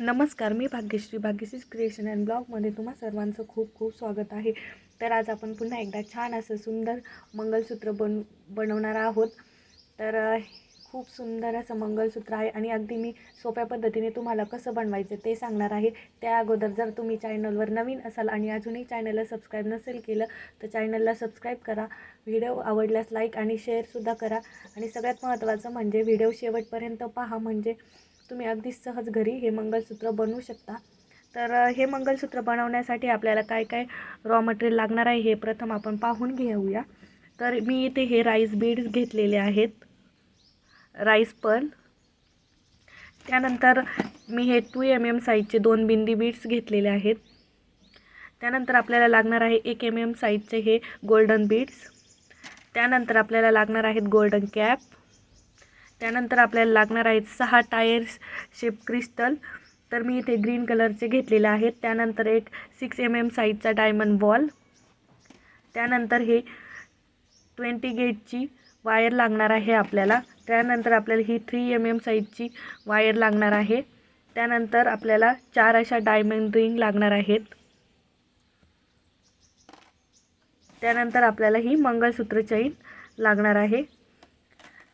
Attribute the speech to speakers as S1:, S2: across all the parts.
S1: नमस्कार मी Bhagyashree Bhagyashree creation and ब्लॉगमध्ये तुम्हा सर्वांचं खूप खूप स्वागत आहे. तर आज आपण पुन्हा एकदा छान असं सुंदर मंगलसूत्र बन बनवणार आहोत. तर खूप सुंदर असं मंगलसूत्र आहे आणि अगदी मी सोप्या पद्धतीने तुम्हाला कसं बनवायचं ते सांगणार आहे. त्या अगोदर जर तुम्ही चॅनलवर नवीन असाल आणि अजूनही चॅनलला सबस्क्राईब नसेल केलं तर चॅनलला सबस्क्राईब करा. व्हिडिओ आवडल्यास लाईक आणि शेअरसुद्धा करा. आणि सगळ्यात महत्त्वाचं म्हणजे व्हिडिओ शेवटपर्यंत पहा. म्हणजे तुम्ही अगदी सहज घरी हे मंगलसूत्र बनवू शकता. तर हे मंगलसूत्र बनवण्यासाठी आपल्याला काय काय रॉ मटेरियल लागणार आहे हे प्रथम आपण पाहून घेऊया. तर मी इथे हे राईस बीड्स घेतलेले आहेत. राईस पर्ल त्यानंतर मी हे टू एम एम साईजचे दोन बिंदी बीड्स घेतलेले आहेत. त्यानंतर आपल्याला लागणार आहे एक एम एम साईजचे हे गोल्डन बीड्स त्यानंतर आपल्याला लागणार आहेत गोल्डन कॅप त्यानंतर आपल्याला लागणार आहेत सहा टायर्स शेप क्रिस्टल. तर मी इथे ग्रीन कलरचे घेतलेले आहेत. त्यानंतर एक सिक्स एम एम साईजचा डायमंड बॉल त्यानंतर हे ट्वेंटी गेटची वायर लागणार आहे आपल्याला. त्यानंतर आपल्याला ही थ्री एम एम साईजची वायर लागणार आहे. त्यानंतर आपल्याला चार अशा डायमंड रिंग लागणार आहेत. त्यानंतर आपल्याला ही मंगळसूत्र चैन लागणार आहे.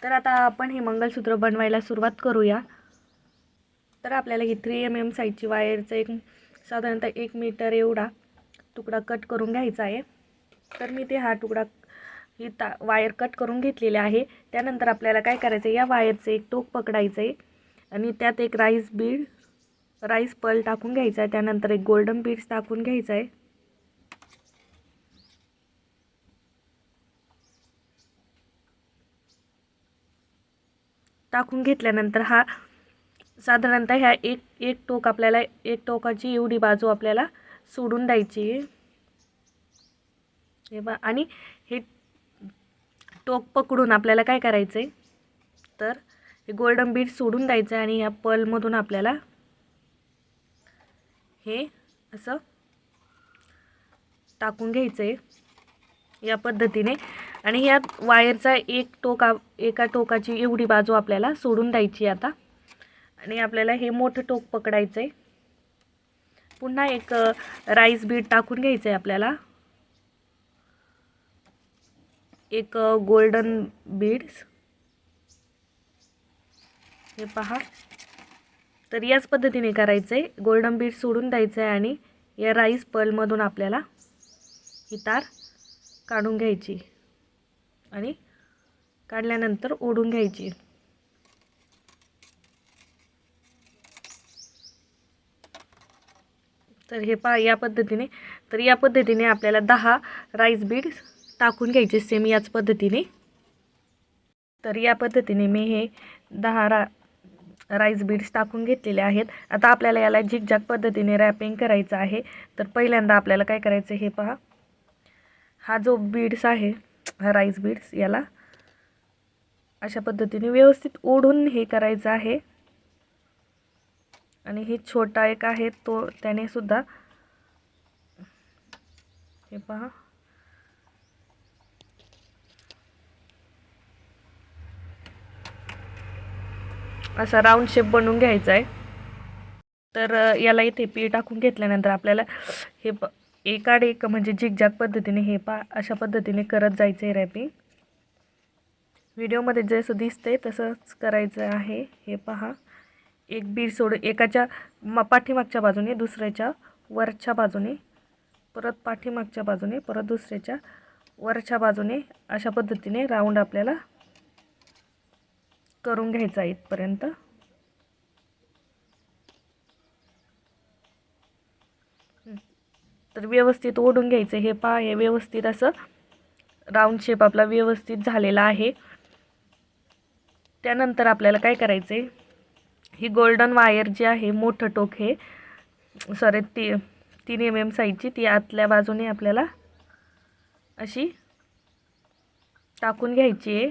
S1: तर आता आपण हे मंगलसूत्र बनवायला सुरुवात करूया. तर आपल्याला ही थ्री एम एम साईजची वायरचा एक साधारणतः एक मीटर एवढा तुकडा कट करून घ्यायचा आहे. तर मी ते हा तुकडा ही ता वायर कट करून घेतलेले आहे. त्यानंतर आपल्याला काय करायचं आहे या वायरचं एक टोक पकडायचं आहे आणि त्यात एक राईस बीड राईस पल टाकून घ्यायचा आहे. त्यानंतर एक गोल्डन बीड्स टाकून घ्यायचा आहे. टाकून घेतल्यानंतर हा साधारणतः ह्या एक एक टोक आपल्याला एक टोकाची एवढी बाजू आपल्याला सोडून द्यायची आहे. हे बा आणि हे टोक पकडून आपल्याला काय करायचं आहे तर हे गोल्डन बीट सोडून द्यायचं आहे आणि या पलमधून आपल्याला हे असं टाकून घ्यायचं आहे या पद्धतीने आणि या वायरचा एक टोका एका टोकाची एवढी बाजू आपल्याला सोडून द्यायची आता. आणि आपल्याला हे मोठं टोक पकडायचं आहे पुन्हा एक राईस बीड टाकून घ्यायचं आहे आपल्याला. एक गोल्डन बीड्स. हे पहा. तर याच पद्धतीने करायचं आहे गोल्डन बीड सोडून द्यायचं आहे आणि या राईस पर्लमधून आपल्याला ही तार काढून घ्यायची. आणि काढल्यानंतर ओढून घ्यायची. तर हे पा या पद्धतीने तर या पद्धतीने आपल्याला दहा राईस बीड टाकून घ्यायचे सेम याच पद्धतीने. तर या पद्धतीने मी हे दहा रा राईस बीड्स टाकून घेतलेले आहेत. आता आपल्याला याला झिकझॅक पद्धतीने रॅपिंग करायचं आहे. तर पहिल्यांदा आपल्याला काय करायचं हे पहा. हा जो बीड्स आहे राईस बीड्स याला. अशा पद्धतीने व्यवस्थित ओढून हे करायचं आहे. आणि हे छोटा एक आहे तो त्याने सुद्धा हे पहा. असा राऊंड शेप बनवून घ्यायचा आहे. तर याला इथे पीठ टाकून घेतल्यानंतर आपल्याला हे प एकाड एक म्हणजे झिकझॅक पद्धतीने हे पा अशा पद्धतीने करत जायचं आहे रॅपिंग. व्हिडिओमध्ये जसं दिसतंय तसंच करायचं आहे. हे पहा. एक बीड सोडून एकाच्या म पाठीमागच्या बाजूने दुसऱ्याच्या वरच्या बाजूने परत पाठीमागच्या बाजूने परत दुसऱ्याच्या वरच्या बाजूने अशा पद्धतीने राऊंड आपल्याला करून घ्यायचा आहे इथपर्यंत. तर व्यवस्थित ओढून घ्यायचं हे पहा हे व्यवस्थित असं राऊंड शेप आपला व्यवस्थित झालेला आहे. त्यानंतर आपल्याला काय करायचं आहे ही गोल्डन वायर जी आहे मोठं टोक हे सॉरी ती तीन एम एम साईजची ती आतल्या बाजूने आपल्याला अशी टाकून घ्यायची आहे.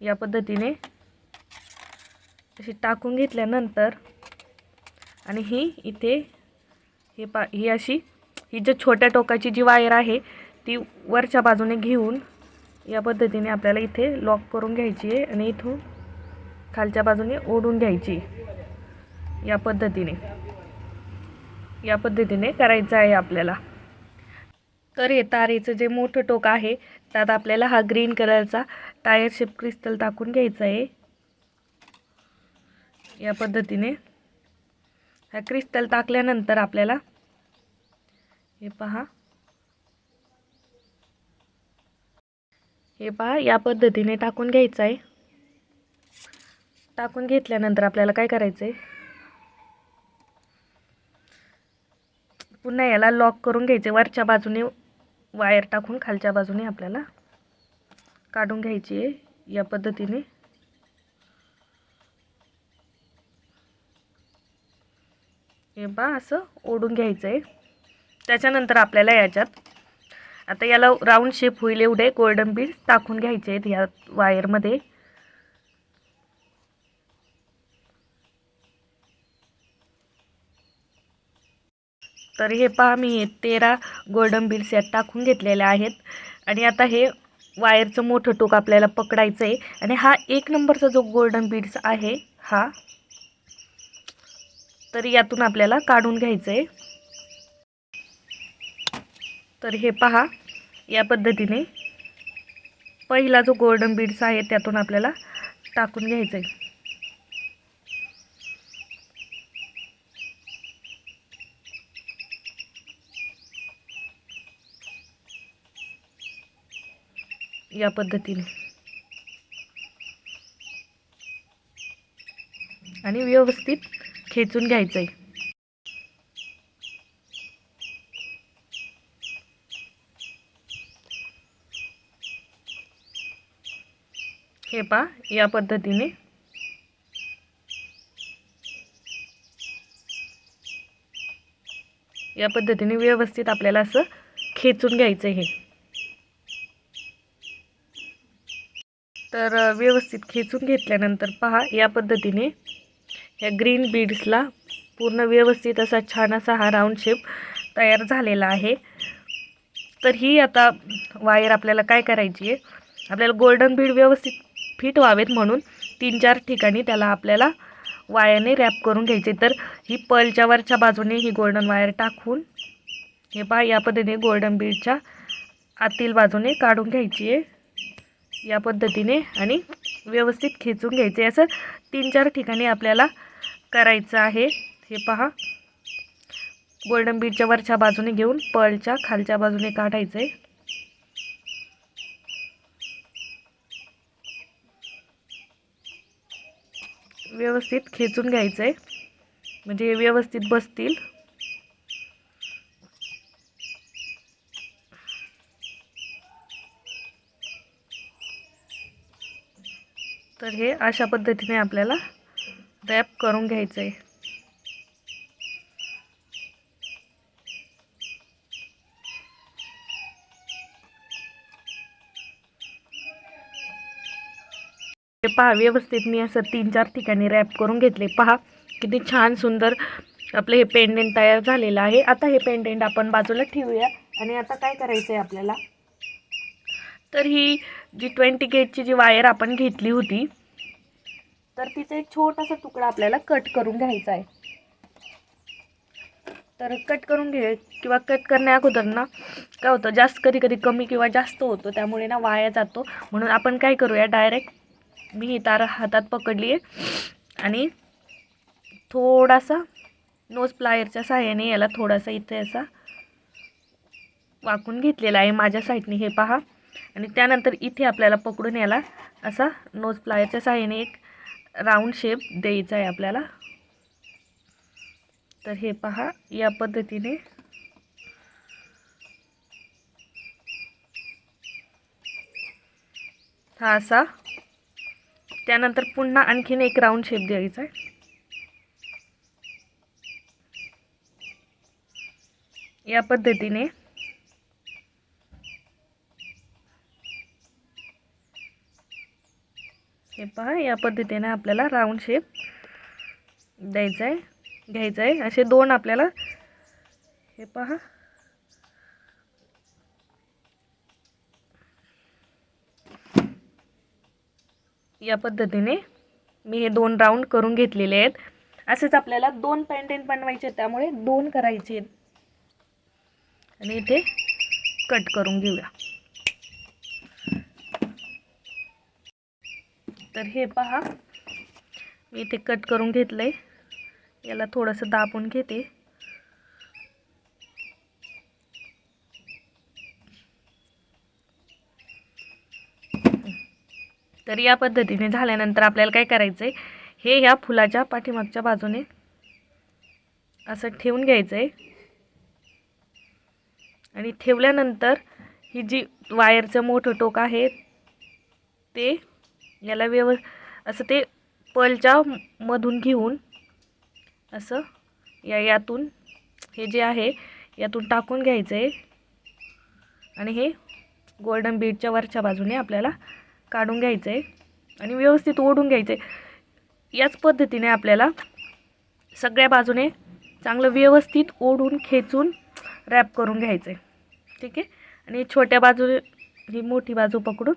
S1: या पद्धतीने अशी टाकून घेतल्यानंतर आणि ही इथे हे पा ही अशी ही जी छोट्या टोकाची जी वायर आहे ती वरच्या बाजूने घेऊन या पद्धतीने आपल्याला इथे लॉक करून घ्यायची आहे आणि इथून खालच्या बाजूने ओढून घ्यायची या पद्धतीने. या पद्धतीने करायचं आहे आपल्याला. तर हे तारेचं जे मोठं टोक आहे त्यात आपल्याला हा ग्रीन कलरचा टायर शेप क्रिस्टल टाकून घ्यायचा आहे. या पद्धतीने हा क्रिस्टल टाकल्यानंतर आपल्याला हे पहा. हे पहा या पद्धतीने टाकून घ्यायचं आहे टाकून घेतल्यानंतर आपल्याला काय करायचं आहे पुन्हा याला लॉक करून घ्यायचे वरच्या बाजूने वायर टाकून खालच्या बाजूने आपल्याला काढून घ्यायची आहे या पद्धतीने. हे बा असं ओढून घ्यायचं आहे त्याच्यानंतर आपल्याला याच्यात आता याला राऊंड शेप होईल एवढे गोल्डन बीड्स टाकून घ्यायचे आहेत ह्या वायरमध्ये तर हे पहा मी हे तेरा गोल्डन बीड्स यात टाकून घेतलेल्या आहेत. आणि आता हे वायरचं मोठं टोक आपल्याला पकडायचं आहे आणि हा एक नंबरचा जो गोल्डन बीड्स आहे हा तर यातून आपल्याला काढून घ्यायचं आहे तर हे पहा या पद्धतीने पहिला जो गोल्डन बीड्स आहे त्यातून आपल्याला टाकून घ्यायचं आहे या पद्धतीने. आणि व्यवस्थित खेचून घ्यायचं आहे हे पा या पद्धतीने. या पद्धतीने व्यवस्थित आपल्याला असं खेचून घ्यायचं हे. तर व्यवस्थित खेचून घेतल्यानंतर पहा या पद्धतीने या ग्रीन बीड्सला पूर्ण व्यवस्थित असा छान असा हा राऊंड शेप तयार झालेला आहे. तर ही आता वायर आपल्याला काय करायची आहे आपल्याला गोल्डन बीड व्यवस्थित फिट व्हावेत म्हणून तीन चार ठिकाणी त्याला आपल्याला वायरने रॅप करून घ्यायचे. तर ही पर्लच्या वरच्या बाजूने ही गोल्डन वायर टाकून हे पहा या पद्धतीने गोल्डन बीडच्या आतील बाजूने काढून घ्यायची आहे. या पद्धतीने आणि व्यवस्थित खेचून घ्यायचे. असं तीन चार ठिकाणी आपल्याला करायचं आहे. हे पहा गोल्डन बीडच्या वरच्या बाजूने घेऊन पळच्या खालच्या बाजूने काढायचं आहे व्यवस्थित खेचून घ्यायचं आहे म्हणजे व्यवस्थित बसतील. तर हे अशा पद्धतीने आपल्याला रॅप करून घ्यायचं आहे पहा व्यवस्थित मी असं तीन चार ठिकाणी रॅप करून घेतले. पहा किती छान सुंदर आपलं हे पेंडेंट तयार झालेलं आहे. आता हे पेंडेंट आपण बाजूला ठेवूया. आणि आता काय करायचं आहे आपल्याला? तर ही जी ट्वेंटी गेटची जी वायर आपण घेतली होती तर तिचा एक छोटासा तुकडा आपल्याला कट करून घ्यायचा आहे. तर कट करून घे किंवा कट करण्या अगोदर ना काय होतं जास्त कधी कधी कमी किंवा जास्त होतो त्यामुळे ना वाया जातो. म्हणून आपण काय करूया डायरेक्ट मी ही तार हातात पकडली आहे आणि थोडासा नोज प्लायरच्या साह्याने याला थोडासा इथे असा वाकून घेतलेला आहे माझ्या साईडने हे पहा. आणि त्यानंतर इथे आपल्याला पकडून याला असा नोज प्लायरच्या साह्याने एक राऊंड शेप द्यायचा आहे आपल्याला. तर हे पहा या पद्धतीने. हा असा त्यानंतर पुन्हा आणखीन एक राऊंड शेप द्यायचा आहे. या पद्धतीने. हे पहा या पद्धतीने आपल्याला राऊंड शेप द्यायचा आहे घ्यायचं आहे. असे दोन आपल्याला हे पहा या पद्धतीने मी हे दोन राऊंड करून घेतलेले आहेत. असेच आपल्याला दोन पॅन्टेन बनवायचे आहेत, त्यामुळे दोन करायचे आहेत. आणि इथे कट करून घेऊया. तर हे पहा मी इथे कट करून घेतलं आहे याला थोडंसं दाबून घेते. तर या पद्धतीने झाल्यानंतर आपल्याला काय करायचं आहे हे ह्या फुलाच्या पाठीमागच्या बाजूने असं ठेवून घ्यायचं आहे आणि ठेवल्यानंतर ही जी वायरचं मोठं टोक आहे ते याला व्यव असं ते पलच्या मधून घेऊन असं या यातून हे जे आहे यातून टाकून घ्यायचं आहे आणि हे गोल्डन बीडच्या वरच्या बाजूने आपल्याला काढून घ्यायचं आहे आणि व्यवस्थित ओढून घ्यायचं आहे याच पद्धतीने आपल्याला सगळ्या बाजूने चांगलं व्यवस्थित ओढून खेचून रॅप करून घ्यायचं आहे ठीक आहे? आणि छोट्या बाजू ही मोठी बाजू पकडून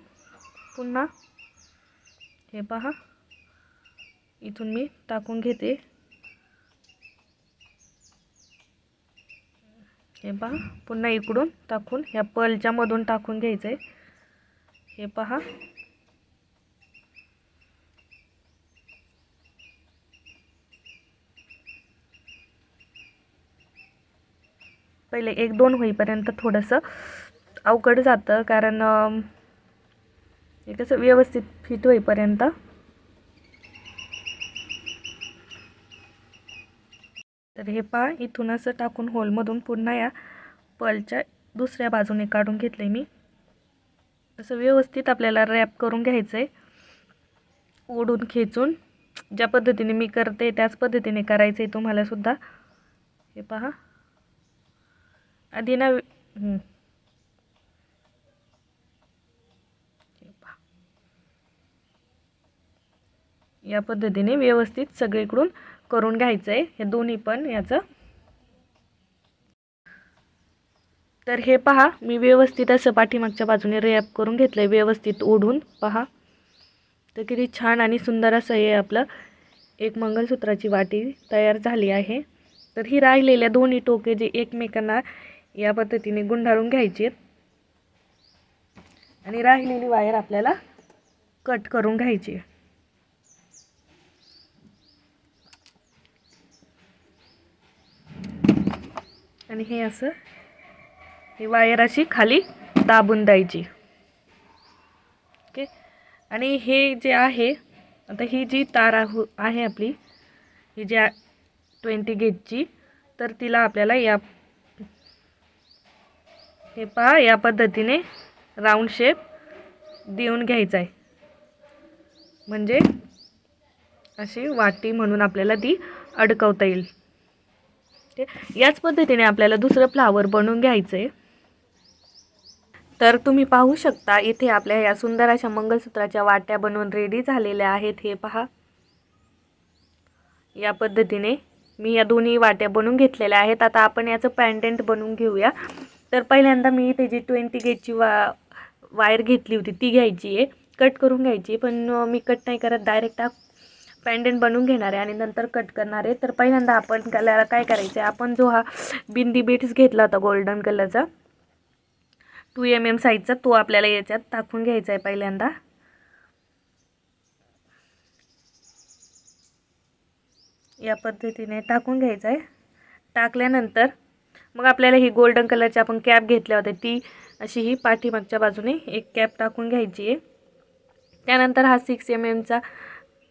S1: पुन्हा हे पहा. इथून मी टाकून घेते. हे पहा. पुन्हा इकडून टाकून ह्या पलच्यामधून टाकून घ्यायचं आहे हे पहा. पहिले एक दोन होईपर्यंत थोडंसं अवघड जातं कारण हे कसं व्यवस्थित फिट होईपर्यंत. तर हे पहा इथून असं टाकून होलमधून पुन्हा या पलच्या दुसऱ्या बाजूने काढून घेतले मी. असं व्यवस्थित आपल्याला रॅप करून घ्यायचं आहे ओढून खेचून ज्या पद्धतीने मी करते त्याच पद्धतीने करायचं आहे तुम्हालासुद्धा. हे पहा. आधी ना या पद्धतीने व्यवस्थित सगळीकडून करून घ्यायचं आहे हे दोन्ही पण याचं. तर हे पहा मी व्यवस्थित असं पाठीमागच्या बाजूने रॅप करून घेतलं आहे व्यवस्थित ओढून पहा. तर किती छान आणि सुंदर असं हे आपलं एक मंगलसूत्राची वाटी तयार झाली आहे. तर ही राहिलेल्या दोन्ही टोके जे एकमेकांना या पद्धतीने गुंडाळून घ्यायची. आहेत आणि राहिलेली वायर आपल्याला कट करून घ्यायची. आणि हे असं ही वायर अशी खाली दाबून द्यायची. ओके? आणि हे जे आहे आता ही जी तार आहे आपली ही जी ट्वेंटी गेजची तर तिला आपल्याला या हे पहा या पद्धतीने राऊंड शेप देऊन घ्यायचा आहे. म्हणजे अशी वाटी म्हणून आपल्याला ती अडकवता येईल. ते याच पद्धतीने आपल्याला दुसरं फ्लावर बनवून घ्यायचं आहे. तर तुम्ही पाहू शकता इथे आपल्या या सुंदर अशा मंगलसूत्राच्या वाट्या बनवून रेडी झालेल्या आहेत. हे पहा. या पद्धतीने मी या दोन्ही वाट्या बनवून घेतलेल्या आहेत. आता आपण याचं पॅन्डेंट बनवून घेऊया. तर पहिल्यांदा मी इथे जी ट्वेंटी गेजची वा वायर घेतली होती ती घ्यायची आहे. कट करून घ्यायची पण मी कट नाही करत. डायरेक्ट पॅन्डेंट बनवून घेणार आहे आणि नंतर कट करणार आहे. तर पहिल्यांदा आपण कलर काय करायचं आहे? आपण जो हा बिंदी बीट्स घेतला होता गोल्डन कलरचा टू एम एम साईजचा तो आपल्याला याच्यात टाकून घ्यायचा आहे पहिल्यांदा. या पद्धतीने टाकून घ्यायचा आहे. टाकल्यानंतर मग आपल्याला ही गोल्डन कलरची आपण कॅप घेतल्या होत्या. ती अशी ही पाठीमागच्या बाजूने एक कॅप टाकून घ्यायची आहे. त्यानंतर हा सिक्स एम एमचा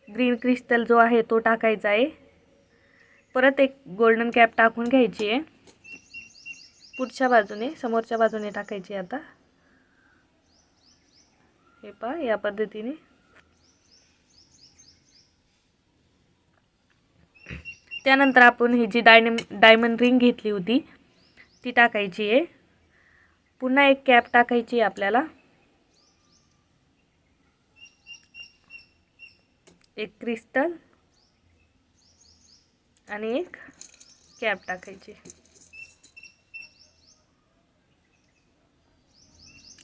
S1: ग्रीन क्रिस्टल जो आहे तो टाकायचा आहे. परत एक गोल्डन कॅप टाकून घ्यायची आहे. पुढच्या बाजूने समोरच्या बाजूने टाकायची आता. हे पहा या पद्धतीने. त्यानंतर आपण ही जी डायनम डायमंड रिंग घेतली होती ती टाकायची आहे. पुन्हा एक कॅप टाकायची आहे आपल्याला. एक क्रिस्टल आणि एक कॅप टाकायची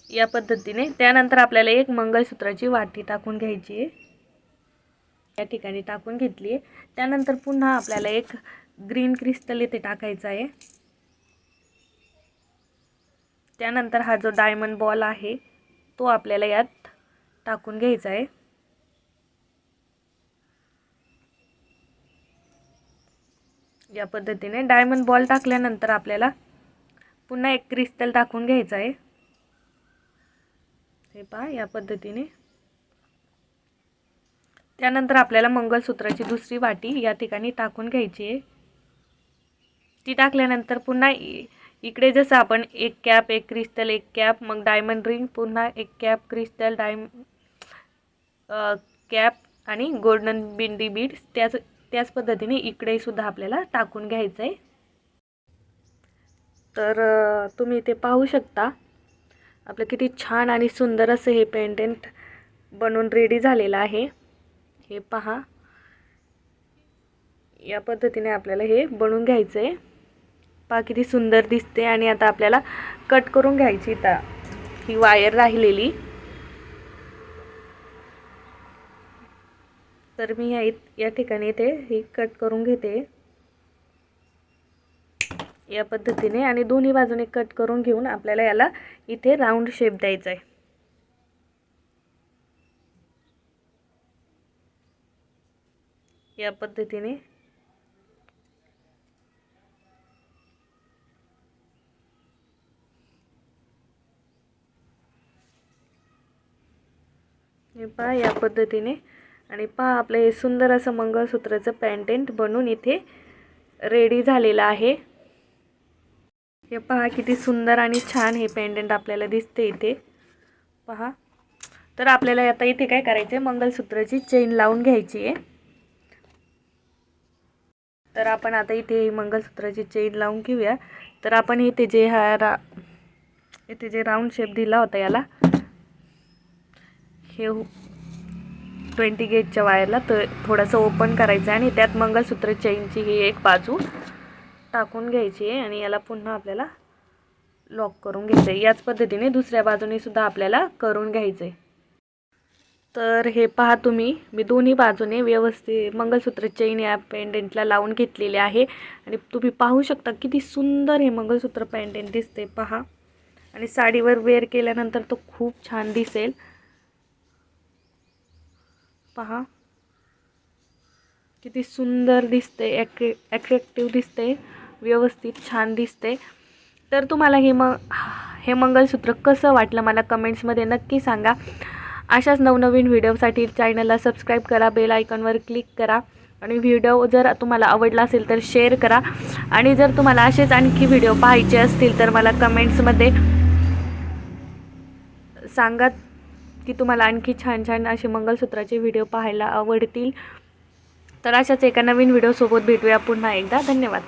S1: या पद्धतीने त्यानंतर आपल्याला एक मंगळसूत्राची वाटी टाकून घ्यायची आहे. या ठिकाणी टाकून घेतली आहे. त्यानंतर पुन्हा आपल्याला एक ग्रीन क्रिस्टल इथे टाकायचा आहे. त्यानंतर हा जो डायमंड बॉल आहे तो आपल्याला यात टाकून घ्यायचा आहे. या पद्धतीने डायमंड बॉल टाकल्यानंतर आपल्याला पुन्हा एक क्रिस्टल टाकून घ्यायचा आहे. हे पहा या पद्धतीने. त्यानंतर आपल्याला मंगळसूत्राची दुसरी वाटी या ठिकाणी टाकून घ्यायची आहे. ती टाकल्यानंतर पुन्हा इकडे जसं आपण एक कॅप एक क्रिस्टल एक कॅप मग डायमंड रिंग पुन्हा एक कॅप क्रिस्टल डायम कॅप आणि गोल्डन बिंडी. बीड्स त्याच त्याच पद्धतीने इकडे सुद्धा आपल्याला टाकून घ्यायचं आहे तर तुम्ही इथे पाहू शकता. आपलं किती छान आणि सुंदर असं हे पेंडेंट बनवून रेडी झालेलं आहे. हे पहा. या पद्धतीने आपल्याला हे बनवून घ्यायचं आहे पहा किती सुंदर दिसते आणि आता आपल्याला कट करून घ्यायची ता ही वायर राहिलेली. तर मी या या ठिकाणी इथे ही कट करून घेते. या पद्धतीने आणि दोन्ही बाजूने कट करून घेऊन आपल्याला याला इथे राऊंड शेप द्यायचा आहे या पद्धतीने हे पहा या पद्धतीने. आणि पहा आपलं हे सुंदर असं मंगळसूत्राचं पॅन्टेंट बनून इथे रेडी झालेलं आहे. हे पहा किती सुंदर आणि छान हे पेंडंट आपल्याला दिसते इथे. पहा. तर आपल्याला आता इथे काय करायचं आहे मंगळसूत्राची चेन लावून घ्यायची आहे. तर आपण आता इथे मंगळसूत्राची चेन लावून घेऊया. तर आपण इथे जे हा रा इथे जे राऊंड शेप दिला होता याला हे ट्वेंटी गेटच्या वायरला तर थोडंसं ओपन करायचं आहे आणि त्यात मंगळसूत्र चेनची ही एक बाजू टाकून घ्यायची आहे आणि याला पुन्हा आपल्याला लॉक करून घ्यायचं आहे. याच पद्धतीने दुसऱ्या बाजूने सुद्धा आपल्याला करून घ्यायचं आहे. तर हे पहा तुम्ही मी दोन्ही बाजूने व्यवस्थित मंगळसूत्र चेन या पेंडेंटला लावून घेतलेले आहे. आणि तुम्ही पाहू शकता किती सुंदर हे मंगळसूत्र पेंडेंट दिसते पहा. आणि साडीवर वेअर केल्यानंतर तो खूप छान दिसेल. पहा. किती सुंदर दिसते ॲक्रे ॲट्रॅक्टिव्ह दिसते व्यवस्थित छान दिसते. तर तुम्हाला हे मग हे मंगलसूत्र कसं वाटलं मला कमेंट्समध्ये नक्की सांगा. अशाच नवनवीन व्हिडिओसाठी चॅनलला सबस्क्राईब करा बेल आयकॉनवर क्लिक करा. आणि व्हिडिओ जर तुम्हाला आवडला असेल तर शेअर करा. आणि जर तुम्हाला असेच आणखी व्हिडिओ पाहायचे असतील तर मला कमेंट्समध्ये सांगा. की तुम्हाला आणखी छान छान असे मंगलसूत्राचे व्हिडिओ पाहायला आवडतील. तर अशाच एका नवीन व्हिडिओसोबत भेटूया पुन्हा एकदा. धन्यवाद.